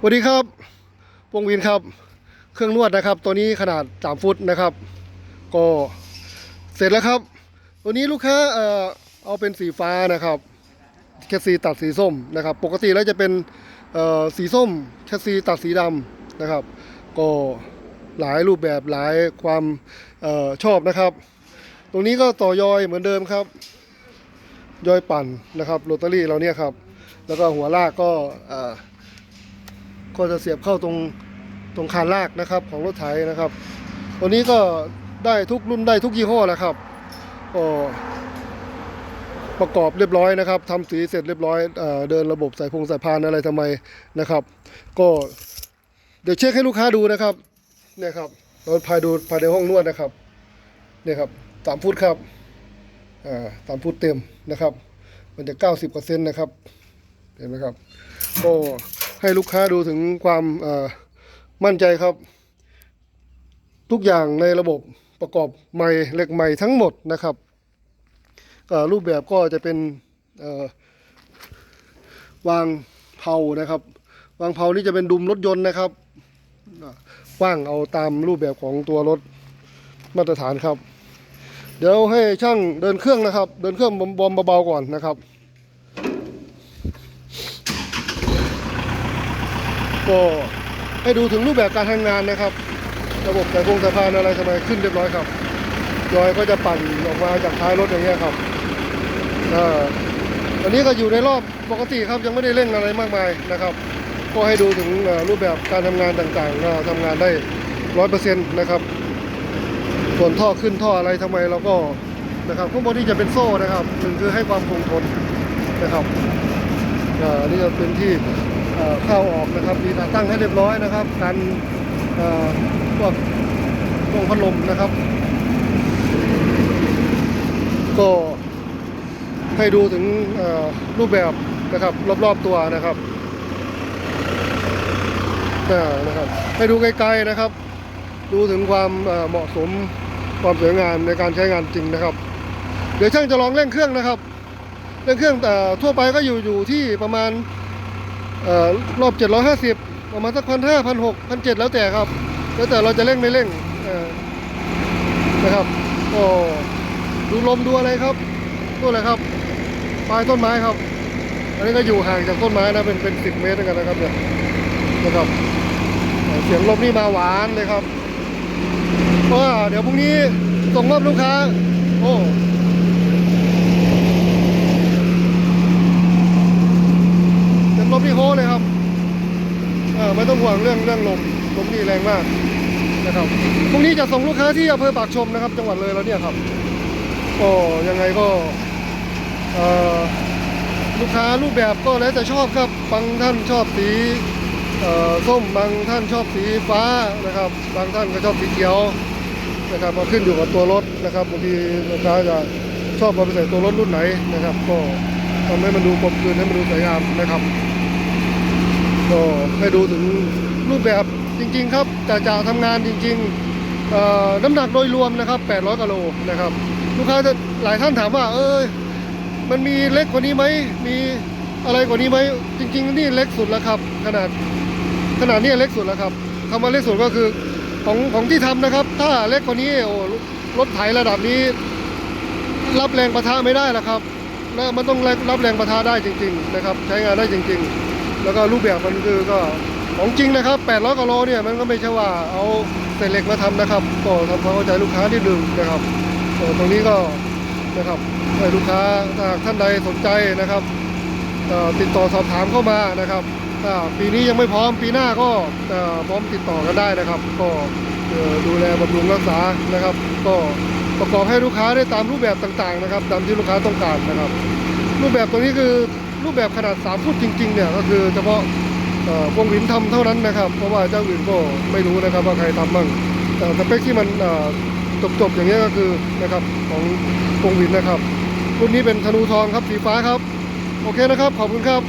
สวัสดีครับวงวินครับ เครื่องนวดนะครับ ตัวนี้ขนาด 3 ฟุตนะครับ ก็เสร็จแล้วครับ ตัวนี้ลูกค้าเอ่อเอาเป็นสีฟ้านะครับแคสซีตัดสีส้มนะครับ ปกติแล้วจะเป็นเอ่อสีส้มแคสซีตัดสีดำนะครับ ก็หลายรูปแบบหลายความเออชอบนะครับ ตรงนี้ก็ต่อยอยเหมือนเดิมครับ ยอยปั่นนะครับโรตารี่เราเนี่ยครับ แล้วก็หัวลากก็เอ่อ ก็จะเสียบเข้าตรงตรงคานลากนะครับของรถไถนะครับ ตัวนี้ก็ได้ทุกรุ่นได้ทุกยี่ห้อแล้วครับก็ประกอบเรียบร้อยนะครับทำสีเสร็จเรียบร้อยเอเดินระบบสายพงสายพานอะไรทำไมนะครับ ก็เดี๋ยวเช็คให้ลูกค้าดูนะครับเนี่ยครับเราพายดูภายในห้องนวดนะครับเนี่ยครับสามฟุตครับอ่าสามฟุตเต็มนะครับ มันจะเก้าสิบเปอร์เซ็นต์นะครับเห็นไหมครับก็ ให้ลูกค้าดูถึงความมั่นใจครับ ทุกอย่างในระบบประกอบใหม่เหล็กใหม่ทั้งหมดนะครับรูปแบบก็จะเป็นวางเผานะครับ วางเผานี่จะเป็นดุมรถยนต์นะครับอ่างเอาตามรูปแบบของตัวรถมาตรฐานครับ เดี๋ยวให้ช่างเดินเครื่องนะครับ เดินเครื่องบอมเบาๆก่อนนะครับ ก็ให้ดูถึงรูปแบบการทำงานนะครับ ระบบสายพงสายพานอะไรทำไมขึ้นเรียบร้อยครับยอยก็จะปั่นออกมาจากท้ายรถอย่างเงี้ยครับอ่าอันนี้ก็อยู่ในรอบปกติครับยังไม่ได้เร่งอะไรมากมายนะครับ ก็ให้ดูถึงรูปแบบการทำงานต่างๆก็ทำงานได้ร้อยเปอร์เซ็นต์นะครับ ส่วนท่อขึ้นท่ออะไรทำไมเราก็นะครับข้างบนนี่จะเป็นโซ่นะครับหนึ่งคือให้ความคงทนนะครับอ่าอันนี่จะเป็นที่ เข้าออกนะครับมีตาตั้งให้เรียบร้อยนะครับกันพวกพวกพัดลมนะครับ ก็ให้ดูถึงรูปแบบนะครับรอบๆตัวนะครับนะครับ ให้ดูไกลๆนะครับ ดูถึงความเหมาะสมความสวยงามในการใช้งานจริงนะครับ เดี๋ยวช่างจะลองเร่งเครื่องนะครับเร่งเครื่องแต่ทั่วไปก็อยู่อยู่ที่ประมาณ รอบ 750 ประมาณสักพันห้าพันหกพันเจ็ดแล้วแต่ครับ แล้วแต่เราจะเร่งไม่เร่งนะครับก็ดูลมดูอะไรครับตัวอะไรครับปลายต้นไม้ครับ อันนี้ก็อยู่ห่างจากต้นไม้นะเป็นเป็นสิบเมตรด้วยกันนะครับเนี่ยนะครับเสียงลมนี่มาหวานเลยครับเพราะว่าเดี๋ยวพรุ่งนี้ส่งมอบลูกค้า โอ้เสียงล มนี่โฮเลยครับเออไม่ต้องห่วงเรื่องเรื่องลมลมนี่แรงมากนะครับพรุ่งนี้จะส่งลูกค้าที่อำเภอปากชมนะครับ จังหวัดเลยแล้วเนี่ยครับก็ยังไงก็เอ่อลูกค้ารูปแบบก็แล้วแต่ชอบครับบางท่านชอบสีส้มบางท่านชอบสีฟ้านะครับ บางท่านก็ชอบสีเขียวนะครับมาขึ้นอยู่กับตัวรถนะครับบางทีลูกค้าจะชอบมาไปใส่ตัวรถรุ่นไหนนะครับ ก็ทำให้มันดูกลมกลืนให้มันดูสวยงามนะครับ ก็ให้ดูถึงรูปแบบจริง ๆ ครับจะจะทำงานจริงๆน้ำหนักโดยรวมนะครับ 800กิโลนะครับ ลูกค้าจะหลายท่านถามว่า เอยมันมีเล็กกว่านี้ไหมมีอะไรกว่านี้ไหมจริง ๆ นี่เล็กสุดแล้วครับ ขนาดขนาดนี้เล็กสุดแล้วครับคำว่าเล็กสุดก็คือของของที่ทำนะครับ ถ้าเล็กกว่านี้โอ้รถไถระดับนี้ รับแรงประทะไม่ได้แล้วครับ และมันต้องรับแรงประทะได้จริง ๆ นะครับ ใช้งานได้จริง ๆ แล้วก็รูปแบบมันคือก็ของจริงนะครับ800กิโลเนี่ยมันก็ไม่ใช่ว่าเอาเศษเหล็กมาทำนะครับ ก็ทำความเข้าใจลูกค้าที่หนึ่งนะครับตรงนี้ก็นะครับให้ลูกค้าถ้าท่านใดสนใจนะครับติดต่อสอบถามเข้ามานะครับถ้าปีนี้ยังไม่พร้อมปีหน้าก็พร้อมติดต่อกันได้นะครับ ก็ดูแลบำรุงรักษานะครับ ก็ประกอบให้ลูกค้าได้ตามรูปแบบต่างๆนะครับ ตามที่ลูกค้าต้องการนะครับ รูปแบบตรงนี้คือ รูปแบบขนาด3ฟุตจริงๆเนี่ยก็คือเฉพาะวงหวินทำเท่านั้นนะครับ เพราะว่าเจ้าอื่นก็ไม่รู้นะครับว่าใครทำบ้างแต่สเปคที่มันจบๆอย่างนี้ก็คือนะครับของวงหวินนะครับ รุ่นนี้เป็นธนูทองครับสีฟ้าครับ โอเคนะครับ ขอบคุณครับ